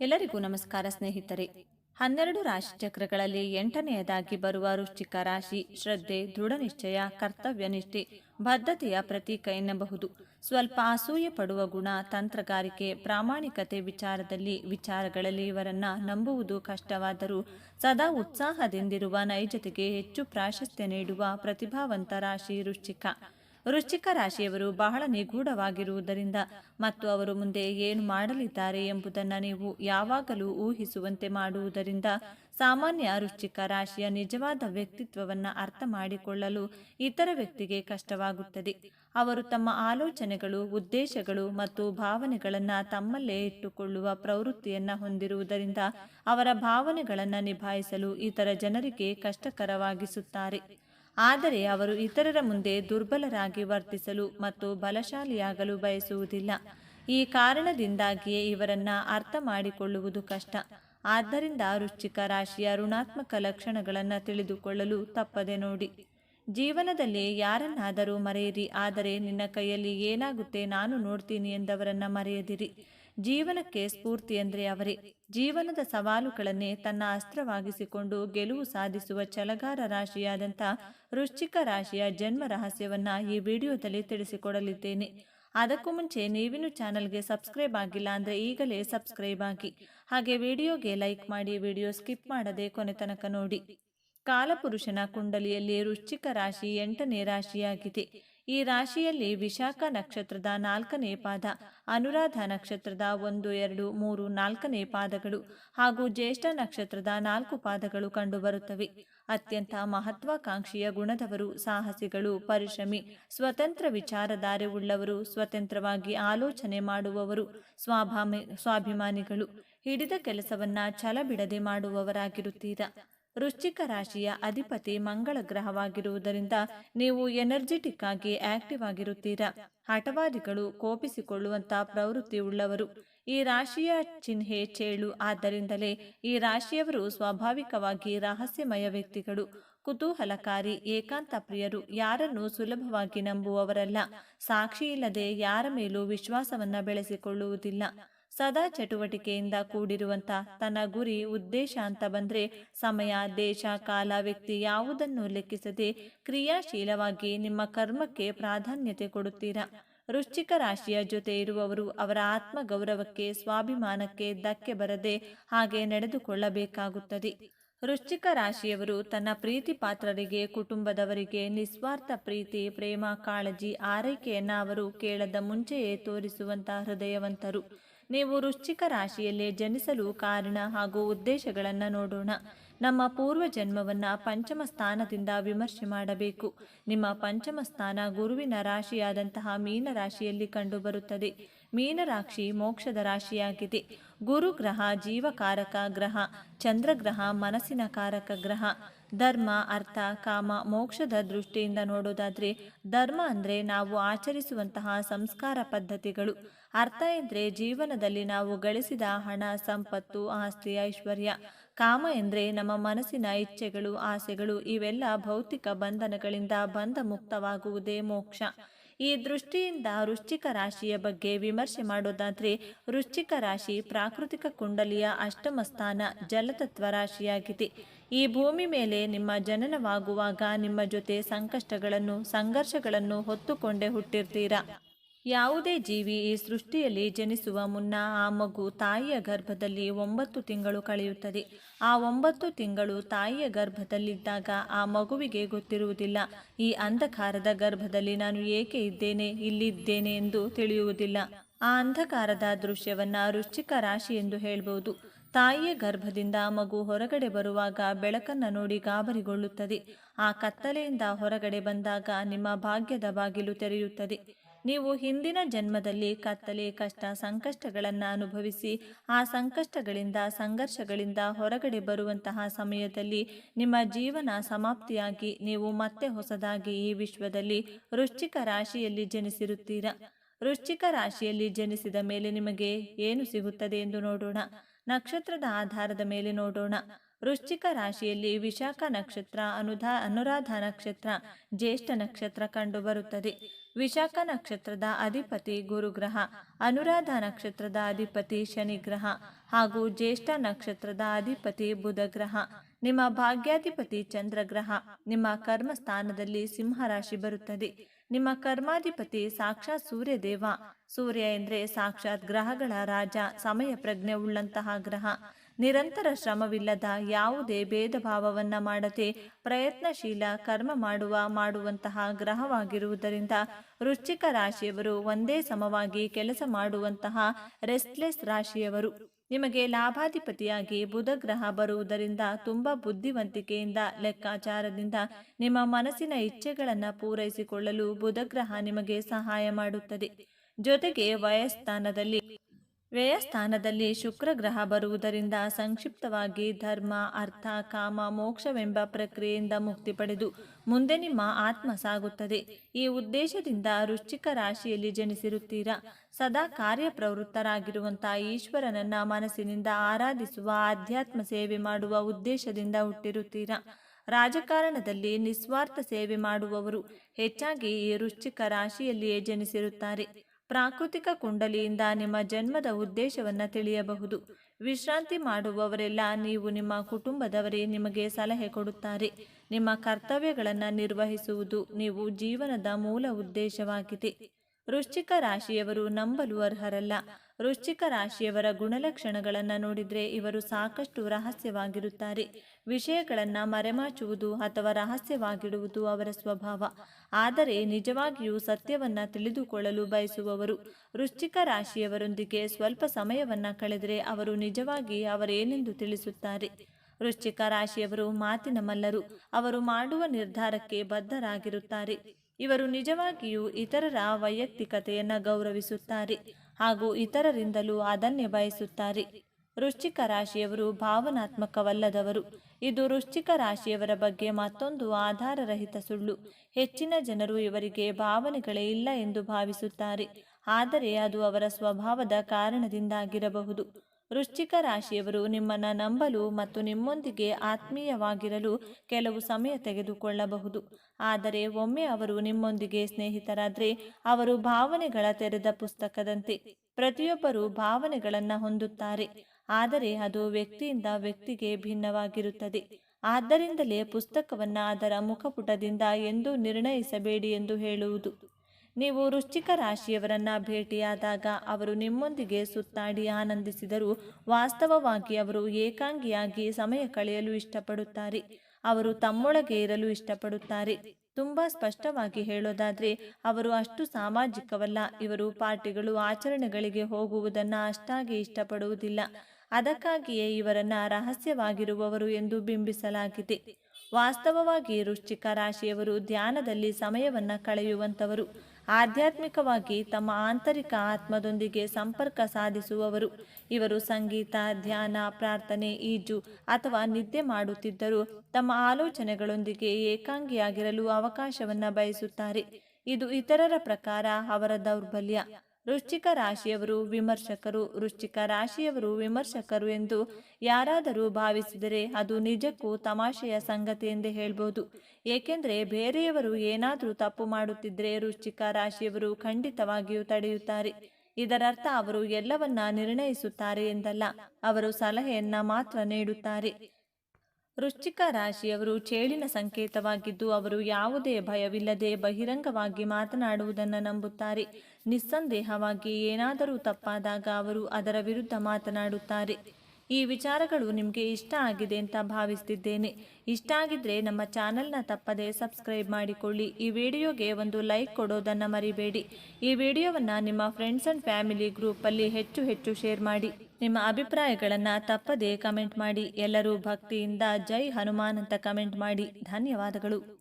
ಎಲ್ಲರಿಗೂ ನಮಸ್ಕಾರ ಸ್ನೇಹಿತರೆ. ಹನ್ನೆರಡು ರಾಶಿ ಚಕ್ರಗಳಲ್ಲಿ ಎಂಟನೆಯದಾಗಿ ಬರುವ ವೃಶ್ಚಿಕ ರಾಶಿ, ಶ್ರದ್ಧೆ, ದೃಢ ನಿಶ್ಚಯ, ಕರ್ತವ್ಯ ನಿಷ್ಠೆ, ಬದ್ಧತೆಯ ಪ್ರತೀಕ ಎನ್ನಬಹುದು. ಸ್ವಲ್ಪ ಅಸೂಯೆ ಪಡುವ ಗುಣ, ತಂತ್ರಗಾರಿಕೆ, ಪ್ರಾಮಾಣಿಕತೆ ವಿಚಾರದಲ್ಲಿ ವಿಚಾರಗಳಲ್ಲಿ ಇವರನ್ನ ನಂಬುವುದು ಕಷ್ಟವಾದರೂ ಸದಾ ಉತ್ಸಾಹದಿಂದಿರುವ ನೈಜತೆಗೆ ಹೆಚ್ಚು ಪ್ರಾಶಸ್ತ್ಯ ನೀಡುವ ಪ್ರತಿಭಾವಂತ ರಾಶಿ ವೃಶ್ಚಿಕ. ವೃಶ್ಚಿಕ ರಾಶಿಯವರು ಬಹಳ ನಿಗೂಢವಾಗಿರುವುದರಿಂದ ಮತ್ತು ಅವರು ಮುಂದೆ ಏನು ಮಾಡಲಿದ್ದಾರೆ ಎಂಬುದನ್ನು ನೀವು ಯಾವಾಗಲೂ ಊಹಿಸುವಂತೆ ಮಾಡುವುದರಿಂದ ಸಾಮಾನ್ಯ ವೃಶ್ಚಿಕ ರಾಶಿಯ ನಿಜವಾದ ವ್ಯಕ್ತಿತ್ವವನ್ನು ಅರ್ಥ ಮಾಡಿಕೊಳ್ಳಲು ಇತರ ವ್ಯಕ್ತಿಗೆ ಕಷ್ಟವಾಗುತ್ತದೆ. ಅವರು ತಮ್ಮ ಆಲೋಚನೆಗಳು, ಉದ್ದೇಶಗಳು ಮತ್ತು ಭಾವನೆಗಳನ್ನು ತಮ್ಮಲ್ಲೇ ಇಟ್ಟುಕೊಳ್ಳುವ ಪ್ರವೃತ್ತಿಯನ್ನು ಹೊಂದಿರುವುದರಿಂದ ಅವರ ಭಾವನೆಗಳನ್ನು ನಿಭಾಯಿಸಲು ಇತರ ಜನರಿಗೆ ಕಷ್ಟಕರವಾಗಿಸುತ್ತಾರೆ. ಆದರೆ ಅವರು ಇತರರ ಮುಂದೆ ದುರ್ಬಲರಾಗಿ ವರ್ತಿಸಲು ಮತ್ತು ಬಲಶಾಲಿಯಾಗಲು ಬಯಸುವುದಿಲ್ಲ. ಈ ಕಾರಣದಿಂದಾಗಿಯೇ ಇವರನ್ನ ಅರ್ಥ ಮಾಡಿಕೊಳ್ಳುವುದು ಕಷ್ಟ. ಆದ್ದರಿಂದ ವೃಶ್ಚಿಕ ರಾಶಿಯ ಋಣಾತ್ಮಕ ಲಕ್ಷಣಗಳನ್ನು ತಿಳಿದುಕೊಳ್ಳಲು ತಪ್ಪದೆ ನೋಡಿ. ಜೀವನದಲ್ಲಿ ಯಾರನ್ನಾದರೂ ಮರೆಯಿರಿ, ಆದರೆ ನಿನ್ನ ಕೈಯಲ್ಲಿ ಏನಾಗುತ್ತೆ ನಾನು ನೋಡ್ತೀನಿ ಎಂದವರನ್ನು ಮರೆಯದಿರಿ. ಜೀವನಕ್ಕೆ ಸ್ಫೂರ್ತಿ ಎಂದ್ರೆ ಅವರೇ. ಜೀವನದ ಸವಾಲುಗಳನ್ನೇ ತನ್ನ ಅಸ್ತ್ರವಾಗಿಸಿಕೊಂಡು ಗೆಲುವು ಸಾಧಿಸುವ ಛಲಗಾರ ರಾಶಿಯಾದಂಥ ವೃಶ್ಚಿಕ ರಾಶಿಯ ಜನ್ಮ ರಹಸ್ಯವನ್ನ ಈ ವಿಡಿಯೋದಲ್ಲಿ ತಿಳಿಸಿಕೊಡಲಿದ್ದೇನೆ. ಅದಕ್ಕೂ ಮುಂಚೆ ನೀವಿನೂ ಚಾನಲ್ಗೆ ಸಬ್ಸ್ಕ್ರೈಬ್ ಆಗಿಲ್ಲ ಅಂದರೆ ಈಗಲೇ ಸಬ್ಸ್ಕ್ರೈಬ್ ಆಗಿ. ಹಾಗೆ ವಿಡಿಯೋಗೆ ಲೈಕ್ ಮಾಡಿ ವಿಡಿಯೋ ಸ್ಕಿಪ್ ಮಾಡದೆ ಕೊನೆ ತನಕ ನೋಡಿ. ಕಾಲಪುರುಷನ ಕುಂಡಲಿಯಲ್ಲಿ ವೃಶ್ಚಿಕ ರಾಶಿ ಎಂಟನೇ ರಾಶಿಯಾಗಿದೆ. ಈ ರಾಶಿಯಲ್ಲಿ ವಿಶಾಖ ನಕ್ಷತ್ರದ ನಾಲ್ಕನೇ ಪಾದ, ಅನುರಾಧ ನಕ್ಷತ್ರದ ಒಂದು, ಎರಡು, ಮೂರು, ನಾಲ್ಕನೇ ಪಾದಗಳು ಹಾಗೂ ಜ್ಯೇಷ್ಠ ನಕ್ಷತ್ರದ ನಾಲ್ಕು ಪಾದಗಳು ಕಂಡುಬರುತ್ತವೆ. ಅತ್ಯಂತ ಮಹತ್ವಾಕಾಂಕ್ಷಿಯ ಗುಣದವರು ಸಾಹಸಿಗಳು, ಪರಿಶ್ರಮಿ, ಸ್ವತಂತ್ರ ವಿಚಾರಧಾರೆ ಉಳ್ಳವರು ಸ್ವತಂತ್ರವಾಗಿ ಆಲೋಚನೆ ಮಾಡುವವರು, ಸ್ವಾಭಾಮಿ, ಸ್ವಾಭಿಮಾನಿಗಳು. ಹಿಡಿದ ಕೆಲಸವನ್ನ ಛಲ ಬಿಡದೆ ಮಾಡುವವರಾಗಿರುತ್ತೀರಾ? ವೃಶ್ಚಿಕ ರಾಶಿಯ ಅಧಿಪತಿ ಮಂಗಳ ಗ್ರಹವಾಗಿರುವುದರಿಂದ ನೀವು ಎನರ್ಜೆಟಿಕ್ ಆಗಿ ಆಕ್ಟಿವ್ ಆಗಿರುತ್ತೀರಾ? ಹಠವಾದಿಗಳು ಕೋಪಿಸಿಕೊಳ್ಳುವಂತ ಪ್ರವೃತ್ತಿ ಉಳ್ಳವರು. ಈ ರಾಶಿಯ ಚಿಹ್ನೆ ಚೇಳು. ಆದ್ದರಿಂದಲೇ ಈ ರಾಶಿಯವರು ಸ್ವಾಭಾವಿಕವಾಗಿ ರಹಸ್ಯಮಯ ವ್ಯಕ್ತಿಗಳು. ಕುತೂಹಲಕಾರಿ, ಏಕಾಂತ ಪ್ರಿಯರು. ಯಾರನ್ನು ಸುಲಭವಾಗಿ ನಂಬುವವರಲ್ಲ. ಸಾಕ್ಷಿ ಇಲ್ಲದೆ ಯಾರ ಮೇಲೂ ವಿಶ್ವಾಸವನ್ನ ಬೆಳೆಸಿಕೊಳ್ಳುವುದಿಲ್ಲ. ಸದಾ ಚಟುವಟಿಕೆಯಿಂದ ಕೂಡಿರುವಂತ ತನ್ನ ಗುರಿ ಉದ್ದೇಶ ಅಂತ ಬಂದ್ರೆ ಸಮಯ, ದೇಶ, ಕಾಲ, ವ್ಯಕ್ತಿ ಯಾವುದನ್ನು ಲೆಕ್ಕಿಸದೆ ಕ್ರಿಯಾಶೀಲವಾಗಿ ನಿಮ್ಮ ಕರ್ಮಕ್ಕೆ ಪ್ರಾಧಾನ್ಯತೆ ಕೊಡುತ್ತೀರಾ? ವೃಶ್ಚಿಕ ರಾಶಿಯ ಜೊತೆ ಇರುವವರು ಅವರ ಆತ್ಮ ಗೌರವಕ್ಕೆ ಸ್ವಾಭಿಮಾನಕ್ಕೆ ಧಕ್ಕೆ ಬರದೆ ಹಾಗೆ ನಡೆದುಕೊಳ್ಳಬೇಕಾಗುತ್ತದೆ. ವೃಶ್ಚಿಕ ರಾಶಿಯವರು ತನ್ನ ಪ್ರೀತಿ ಪಾತ್ರರಿಗೆ, ಕುಟುಂಬದವರಿಗೆ ನಿಸ್ವಾರ್ಥ ಪ್ರೀತಿ, ಪ್ರೇಮ, ಕಾಳಜಿ, ಆರೈಕೆಯನ್ನ ಅವರು ಕೇಳದ ಮುಂಚೆಯೇ ತೋರಿಸುವಂತಹ ಹೃದಯವಂತರು. ನೀವು ವೃಶ್ಚಿಕ ರಾಶಿಯಲ್ಲೇ ಜನಿಸಲು ಕಾರಣ ಹಾಗೂ ಉದ್ದೇಶಗಳನ್ನು ನೋಡೋಣ. ನಮ್ಮ ಪೂರ್ವ ಜನ್ಮವನ್ನ ಪಂಚಮ ಸ್ಥಾನದಿಂದ ವಿಮರ್ಶೆ ಮಾಡಬೇಕು. ನಿಮ್ಮ ಪಂಚಮ ಸ್ಥಾನ ಗುರುವಿನ ರಾಶಿಯಾದಂತಹ ಮೀನ ರಾಶಿಯಲ್ಲಿ ಕಂಡುಬರುತ್ತದೆ. ಮೀನರಾಶಿ ಮೋಕ್ಷದ ರಾಶಿಯಾಗಿದೆ. ಗುರು ಗ್ರಹ ಜೀವಕಾರಕ ಗ್ರಹ, ಚಂದ್ರಗ್ರಹ ಮನಸ್ಸಿನ ಕಾರಕ ಗ್ರಹ. ಧರ್ಮ, ಅರ್ಥ, ಕಾಮ, ಮೋಕ್ಷದ ದೃಷ್ಟಿಯಿಂದ ನೋಡೋದಾದ್ರೆ ಧರ್ಮ ಅಂದರೆ ನಾವು ಆಚರಿಸುವಂತಹ ಸಂಸ್ಕಾರ ಪದ್ಧತಿಗಳು. ಅರ್ಥ ಎಂದರೆ ಜೀವನದಲ್ಲಿ ನಾವು ಗಳಿಸಿದ ಹಣ, ಸಂಪತ್ತು, ಆಸ್ತಿ, ಐಶ್ವರ್ಯ. ಕಾಮ ಎಂದರೆ ನಮ್ಮ ಮನಸ್ಸಿನ ಇಚ್ಛೆಗಳು, ಆಸೆಗಳು ಇವೆಲ್ಲ ಭೌತಿಕ ಬಂಧನಗಳಿಂದ ಬಂಧ ಮುಕ್ತವಾಗುವುದೇ ಮೋಕ್ಷ. ಈ ದೃಷ್ಟಿಯಿಂದ ವೃಶ್ಚಿಕ ರಾಶಿಯ ಬಗ್ಗೆ ವಿಮರ್ಶೆ ಮಾಡೋದಾದ್ರೆ, ವೃಶ್ಚಿಕ ರಾಶಿ ಪ್ರಾಕೃತಿಕ ಕುಂಡಲಿಯ ಅಷ್ಟಮ ಸ್ಥಾನ ಜಲತತ್ವ ರಾಶಿಯಾಗಿದೆ. ಈ ಭೂಮಿ ಮೇಲೆ ನಿಮ್ಮ ಜನನವಾಗುವಾಗ ನಿಮ್ಮ ಜೊತೆ ಸಂಕಷ್ಟಗಳನ್ನು, ಸಂಘರ್ಷಗಳನ್ನು ಹೊತ್ತುಕೊಂಡೇ ಹುಟ್ಟಿರ್ತೀರಾ? ಯಾವುದೇ ಜೀವಿ ಈ ಸೃಷ್ಟಿಯಲ್ಲಿ ಜನಿಸುವ ಮುನ್ನ ಆ ಮಗು ತಾಯಿಯ ಗರ್ಭದಲ್ಲಿ ಒಂಬತ್ತು ತಿಂಗಳು ಕಳೆಯುತ್ತದೆ. ಆ ಒಂಬತ್ತು ತಿಂಗಳು ತಾಯಿಯ ಗರ್ಭದಲ್ಲಿದ್ದಾಗ ಆ ಮಗುವಿಗೆ ಗೊತ್ತಿರುವುದಿಲ್ಲ. ಈ ಅಂಧಕಾರದ ಗರ್ಭದಲ್ಲಿ ನಾನು ಏಕೆ ಇದ್ದೇನೆ, ಇಲ್ಲಿದ್ದೇನೆ ಎಂದು ತಿಳಿಯುವುದಿಲ್ಲ. ಆ ಅಂಧಕಾರದ ದೃಶ್ಯವನ್ನ ರುಚಿಕ ರಾಶಿ ಎಂದು ಹೇಳಬಹುದು ತಾಯಿಯ ಗರ್ಭದಿಂದ ಮಗು ಹೊರಗಡೆ ಬರುವಾಗ ಬೆಳಕನ್ನು ನೋಡಿ ಗಾಬರಿಗೊಳ್ಳುತ್ತದೆ. ಆ ಕತ್ತಲೆಯಿಂದ ಹೊರಗಡೆ ಬಂದಾಗ ನಿಮ್ಮ ಭಾಗ್ಯದ ಬಾಗಿಲು ತೆರೆಯುತ್ತದೆ. ನೀವು ಹಿಂದಿನ ಜನ್ಮದಲ್ಲಿ ಕತ್ತಲೆ, ಕಷ್ಟ, ಸಂಕಷ್ಟಗಳನ್ನು ಅನುಭವಿಸಿ, ಆ ಸಂಕಷ್ಟಗಳಿಂದ, ಸಂಘರ್ಷಗಳಿಂದ ಹೊರಗಡೆ ಬರುವಂತಹ ಸಮಯದಲ್ಲಿ ನಿಮ್ಮ ಜೀವನ ಸಮಾಪ್ತಿಯಾಗಿ ನೀವು ಮತ್ತೆ ಹೊಸದಾಗಿ ಈ ವಿಶ್ವದಲ್ಲಿ ವೃಶ್ಚಿಕ ರಾಶಿಯಲ್ಲಿ ಜನಿಸಿರುತ್ತೀರಾ? ವೃಶ್ಚಿಕ ರಾಶಿಯಲ್ಲಿ ಜನಿಸಿದ ಮೇಲೆ ನಿಮಗೆ ಏನು ಸಿಗುತ್ತದೆ ಎಂದು ನೋಡೋಣ. ನಕ್ಷತ್ರದ ಆಧಾರದ ಮೇಲೆ ನೋಡೋಣ. ವೃಶ್ಚಿಕ ರಾಶಿಯಲ್ಲಿ ವಿಶಾಖ ನಕ್ಷತ್ರ, ಅನುಧಾ, ಅನುರಾಧ ನಕ್ಷತ್ರ, ಜ್ಯೇಷ್ಠ ನಕ್ಷತ್ರ ಕಂಡುಬರುತ್ತದೆ ವಿಶಾಖ ನಕ್ಷತ್ರದ ಅಧಿಪತಿ ಗುರುಗ್ರಹ, ಅನುರಾಧ ನಕ್ಷತ್ರದ ಅಧಿಪತಿ ಶನಿಗ್ರಹ ಹಾಗೂ ಜ್ಯೇಷ್ಠ ನಕ್ಷತ್ರದ ಅಧಿಪತಿ ಬುಧಗ್ರಹ. ನಿಮ್ಮ ಭಾಗ್ಯಾಧಿಪತಿ ಚಂದ್ರಗ್ರಹ, ನಿಮ್ಮ ಕರ್ಮ ಸ್ಥಾನದಲ್ಲಿ ಸಿಂಹರಾಶಿ ಬರುತ್ತದೆ. ನಿಮ್ಮ ಕರ್ಮಾಧಿಪತಿ ಸಾಕ್ಷಾತ್ ಸೂರ್ಯದೇವ. ಸೂರ್ಯ ಎಂದ್ರೆ ಸಾಕ್ಷಾತ್ ಗ್ರಹಗಳ ರಾಜ ಸಮಯ ಪ್ರಜ್ಞೆ ಉಳ್ಳಂತಹ ಗ್ರಹ. ನಿರಂತರ ಶ್ರಮವಿಲ್ಲದ ಯಾವುದೇ ಭೇದ ಭಾವವನ್ನ ಮಾಡದೆ ಪ್ರಯತ್ನಶೀಲ ಕರ್ಮ ಮಾಡುವ ಮಾಡುವಂತಹ ಗ್ರಹವಾಗಿರುವುದರಿಂದ ವೃಶ್ಚಿಕ ರಾಶಿಯವರು ಒಂದೇ ಸಮವಾಗಿ ಕೆಲಸ ಮಾಡುವಂತಹ ರೆಸ್ಟ್ಲೆಸ್ ರಾಶಿಯವರು. ನಿಮಗೆ ಲಾಭಾಧಿಪತಿಯಾಗಿ ಬುಧ ಗ್ರಹ ಬರುವುದರಿಂದ ತುಂಬ ಬುದ್ಧಿವಂತಿಕೆಯಿಂದ, ಲೆಕ್ಕಾಚಾರದಿಂದ ನಿಮ್ಮ ಮನಸ್ಸಿನ ಇಚ್ಛೆಗಳನ್ನು ಪೂರೈಸಿಕೊಳ್ಳಲು ಬುಧ ಗ್ರಹ ನಿಮಗೆ ಸಹಾಯ ಮಾಡುತ್ತದೆ. ಜೊತೆಗೆ ವಯಸ್ಥಾನದಲ್ಲಿ ವ್ಯಯಸ್ಥಾನದಲ್ಲಿ ಶುಕ್ರ ಗ್ರಹ ಬರುವುದರಿಂದ ಸಂಕ್ಷಿಪ್ತವಾಗಿ ಧರ್ಮ, ಅರ್ಥ, ಕಾಮ, ಮೋಕ್ಷವೆಂಬ ಪ್ರಕ್ರಿಯೆಯಿಂದ ಮುಕ್ತಿ ಪಡೆದು ಮುಂದೆ ನಿಮ್ಮ ಆತ್ಮ ಸಾಗುತ್ತದೆ. ಈ ಉದ್ದೇಶದಿಂದ ವೃಶ್ಚಿಕ ರಾಶಿಯಲ್ಲಿ ಜನಿಸಿರುತ್ತೀರಾ? ಸದಾ ಕಾರ್ಯಪ್ರವೃತ್ತರಾಗಿರುವಂತಹ ಈಶ್ವರನನ್ನ ಮನಸ್ಸಿನಿಂದ ಆರಾಧಿಸುವ, ಆಧ್ಯಾತ್ಮ ಸೇವೆ ಮಾಡುವ ಉದ್ದೇಶದಿಂದ ಹುಟ್ಟಿರುತ್ತೀರಾ? ರಾಜಕಾರಣದಲ್ಲಿ ನಿಸ್ವಾರ್ಥ ಸೇವೆ ಮಾಡುವವರು ಹೆಚ್ಚಾಗಿ ಈ ವೃಶ್ಚಿಕ ರಾಶಿಯಲ್ಲಿಯೇ ಜನಿಸಿರುತ್ತಾರೆ. ಪ್ರಾಕೃತಿಕ ಕುಂಡಲಿಯಿಂದ ನಿಮ್ಮ ಜನ್ಮದ ಉದ್ದೇಶವನ್ನು ತಿಳಿಯಬಹುದು. ವಿಶ್ರಾಂತಿ ಮಾಡುವವರೆಲ್ಲ ನೀವು ನಿಮ್ಮ ಕುಟುಂಬದವರೇ ನಿಮಗೆ ಸಲಹೆ ಕೊಡುತ್ತಾರೆ. ನಿಮ್ಮ ಕರ್ತವ್ಯಗಳನ್ನು ನಿರ್ವಹಿಸುವುದು ನೀವು ಜೀವನದ ಮೂಲ ಉದ್ದೇಶವಾಗಿದೆ. ವೃಶ್ಚಿಕ ರಾಶಿಯವರು ನಂಬಲು ಅರ್ಹರಲ್ಲ. ವೃಶ್ಚಿಕ ರಾಶಿಯವರ ಗುಣಲಕ್ಷಣಗಳನ್ನು ನೋಡಿದರೆ ಇವರು ಸಾಕಷ್ಟು ರಹಸ್ಯವಾಗಿರುತ್ತಾರೆ. ವಿಷಯಗಳನ್ನು ಮರೆಮಾಚುವುದು ಅಥವಾ ರಹಸ್ಯವಾಗಿಡುವುದು ಅವರ ಸ್ವಭಾವ. ಆದರೆ ನಿಜವಾಗಿಯೂ ಸತ್ಯವನ್ನು ತಿಳಿದುಕೊಳ್ಳಲು ಬಯಸುವವರು. ವೃಶ್ಚಿಕ ರಾಶಿಯವರೊಂದಿಗೆ ಸ್ವಲ್ಪ ಸಮಯವನ್ನು ಕಳೆದರೆ ಅವರು ನಿಜವಾಗಿ ಅವರೇನೆಂದು ತಿಳಿಸುತ್ತಾರೆ. ವೃಶ್ಚಿಕ ರಾಶಿಯವರು ಮಾತಿನ ಮಲ್ಲರು. ಅವರು ಮಾಡುವ ನಿರ್ಧಾರಕ್ಕೆ ಬದ್ಧರಾಗಿರುತ್ತಾರೆ. ಇವರು ನಿಜವಾಗಿಯೂ ಇತರರ ವೈಯಕ್ತಿಕತೆಯನ್ನು ಗೌರವಿಸುತ್ತಾರೆ. ಹಾಗೂ ಇತರರಿಂದಲೂ ಅದನ್ನೇ ಬಯಸುತ್ತಾರೆ. ವೃಶ್ಚಿಕ ರಾಶಿಯವರು ಭಾವನಾತ್ಮಕವಲ್ಲದವರು. ಇದು ವೃಶ್ಚಿಕ ರಾಶಿಯವರ ಬಗ್ಗೆ ಮತ್ತೊಂದು ಆಧಾರರಹಿತ ಸುಳ್ಳು. ಹೆಚ್ಚಿನ ಜನರು ಇವರಿಗೆ ಭಾವನೆಗಳೇ ಇಲ್ಲ ಎಂದು ಭಾವಿಸುತ್ತಾರೆ. ಆದರೆ ಅದು ಅವರ ಸ್ವಭಾವದ ಕಾರಣದಿಂದಾಗಿರಬಹುದು. ವೃಶ್ಚಿಕ ರಾಶಿಯವರು ನಿಮ್ಮನ್ನು ನಂಬಲು ಮತ್ತು ನಿಮ್ಮೊಂದಿಗೆ ಆತ್ಮೀಯವಾಗಿರಲು ಕೆಲವು ಸಮಯ ತೆಗೆದುಕೊಳ್ಳಬಹುದು. ಆದರೆ ಒಮ್ಮೆ ಅವರು ನಿಮ್ಮೊಂದಿಗೆ ಸ್ನೇಹಿತರಾದರೆ ಅವರು ಭಾವನೆಗಳ ತೆರೆದ ಪುಸ್ತಕದಂತೆ ಪ್ರತಿಯೊಬ್ಬರು ಭಾವನೆಗಳನ್ನು ಹೊಂದುತ್ತಾರೆ. ಆದರೆ ಅದು ವ್ಯಕ್ತಿಯಿಂದ ವ್ಯಕ್ತಿಗೆ ಭಿನ್ನವಾಗಿರುತ್ತದೆ. ಆದ್ದರಿಂದಲೇ ಪುಸ್ತಕವನ್ನು ಅದರ ಮುಖಪುಟದಿಂದ ಎಂದೂ ನಿರ್ಣಯಿಸಬೇಡಿ ಎಂದು ಹೇಳುವುದು. ನೀವು ವೃಶ್ಚಿಕ ರಾಶಿಯವರನ್ನ ಭೇಟಿಯಾದಾಗ ಅವರು ನಿಮ್ಮೊಂದಿಗೆ ಸುತ್ತಾಡಿ ಆನಂದಿಸಿದರು ವಾಸ್ತವವಾಗಿ ಅವರು ಏಕಾಂಗಿಯಾಗಿ ಸಮಯ ಕಳೆಯಲು ಇಷ್ಟಪಡುತ್ತಾರೆ. ಅವರು ತಮ್ಮೊಳಗೆ ಇರಲು ಇಷ್ಟಪಡುತ್ತಾರೆ. ತುಂಬ ಸ್ಪಷ್ಟವಾಗಿ ಹೇಳೋದಾದ್ರೆ ಅವರು ಅಷ್ಟು ಸಾಮಾಜಿಕವಲ್ಲ. ಇವರು ಪಾರ್ಟಿಗಳು, ಆಚರಣೆಗಳಿಗೆ ಹೋಗುವುದನ್ನು ಅಷ್ಟಾಗಿ ಇಷ್ಟಪಡುವುದಿಲ್ಲ. ಅದಕ್ಕಾಗಿಯೇ ಇವರನ್ನ ರಹಸ್ಯವಾಗಿರುವವರು ಎಂದು ಬಿಂಬಿಸಲಾಗಿದೆ. ವಾಸ್ತವವಾಗಿ ವೃಶ್ಚಿಕ ರಾಶಿಯವರು ಧ್ಯಾನದಲ್ಲಿ ಸಮಯವನ್ನ ಕಳೆಯುವಂತವರು ಆಧ್ಯಾತ್ಮಿಕವಾಗಿ ತಮ್ಮ ಆಂತರಿಕ ಆತ್ಮದೊಂದಿಗೆ ಸಂಪರ್ಕ ಸಾಧಿಸುವವರು. ಇವರು ಸಂಗೀತ, ಧ್ಯಾನ, ಪ್ರಾರ್ಥನೆ, ಈಜು ಅಥವಾ ನಿದ್ದೆ ಮಾಡುತ್ತಿದ್ದರೂ ತಮ್ಮ ಆಲೋಚನೆಗಳೊಂದಿಗೆ ಏಕಾಂಗಿಯಾಗಿರಲು ಅವಕಾಶವನ್ನು ಬಯಸುತ್ತಾರೆ. ಇದು ಇತರರ ಪ್ರಕಾರ ಅವರ ದೌರ್ಬಲ್ಯ. ವೃಶ್ಚಿಕ ರಾಶಿಯವರು ವಿಮರ್ಶಕರು, ವೃಶ್ಚಿಕ ರಾಶಿಯವರು ವಿಮರ್ಶಕರು ಎಂದು ಯಾರಾದರೂ ಭಾವಿಸಿದರೆ ಅದು ನಿಜಕ್ಕೂ ತಮಾಷೆಯ ಸಂಗತಿ ಎಂದೇ ಹೇಳ್ಬೋದು. ಏಕೆಂದರೆ ಬೇರೆಯವರು ಏನಾದರೂ ತಪ್ಪು ಮಾಡುತ್ತಿದ್ದರೆ ವೃಶ್ಚಿಕ ರಾಶಿಯವರು ಖಂಡಿತವಾಗಿಯೂ ತಡೆಯುತ್ತಾರೆ. ಇದರರ್ಥ ಅವರು ಎಲ್ಲವನ್ನ ನಿರ್ಣಯಿಸುತ್ತಾರೆ ಎಂದಲ್ಲ, ಅವರು ಸಲಹೆಯನ್ನ ಮಾತ್ರ ನೀಡುತ್ತಾರೆ. ವೃಶ್ಚಿಕ ರಾಶಿಯವರು ಚೇಳಿನ ಸಂಕೇತವಾಗಿದ್ದು ಅವರು ಯಾವುದೇ ಭಯವಿಲ್ಲದೆ ಬಹಿರಂಗವಾಗಿ ಮಾತನಾಡುವುದನ್ನು ನಂಬುತ್ತಾರೆ. ನಿಸ್ಸಂದೇಹವಾಗಿ ಏನಾದರೂ ತಪ್ಪಾದಾಗ ಅವರು ಅದರ ವಿರುದ್ಧ ಮಾತನಾಡುತ್ತಾರೆ. ಈ ವಿಚಾರಗಳು ನಿಮಗೆ ಇಷ್ಟ ಆಗಿದೆ ಅಂತ ಭಾವಿಸ್ತಿದ್ದೇನೆ. ಇಷ್ಟ ಆಗಿದ್ರೆ ನಮ್ಮ ಚಾನೆಲ್ನ ತಪ್ಪದೆ ಸಬ್ಸ್ಕ್ರೈಬ್ ಮಾಡಿಕೊಳ್ಳಿ. ಈ ವಿಡಿಯೋಗೆ ಒಂದು ಲೈಕ್ ಕೊಡೋದನ್ನು ಮರಿಬೇಡಿ. ಈ ವಿಡಿಯೋವನ್ನು ನಿಮ್ಮ ಫ್ರೆಂಡ್ಸ್ ಆ್ಯಂಡ್ ಫ್ಯಾಮಿಲಿ ಗ್ರೂಪಲ್ಲಿ ಹೆಚ್ಚು ಹೆಚ್ಚು ಶೇರ್ ಮಾಡಿ. ನಿಮ್ಮ ಅಭಿಪ್ರಾಯಗಳನ್ನು ತಪ್ಪದೆ ಕಮೆಂಟ್ ಮಾಡಿ. ಎಲ್ಲರೂ ಭಕ್ತಿಯಿಂದ ಜೈ ಹನುಮಾನ್ ಅಂತ ಕಮೆಂಟ್ ಮಾಡಿ. ಧನ್ಯವಾದಗಳು.